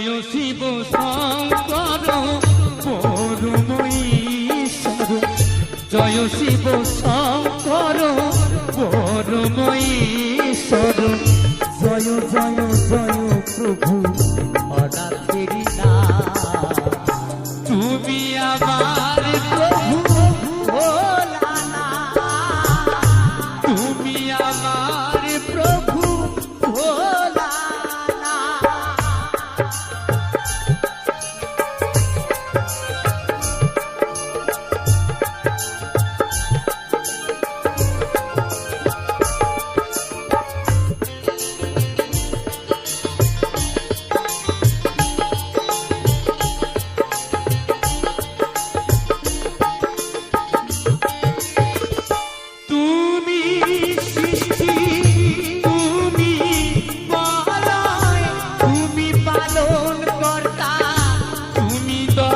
জয় শিব শঙ্কর পরমঈশ্বর জয় শিব শঙ্কর পরমঈশ্বর জয় জয় জয় প্রভু অনাথেরি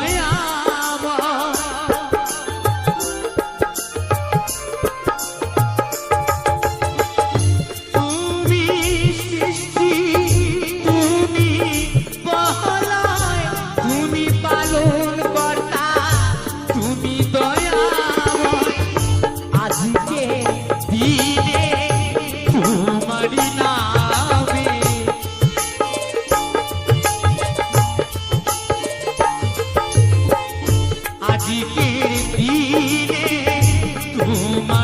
Yeah. জিকির দিলে তোমার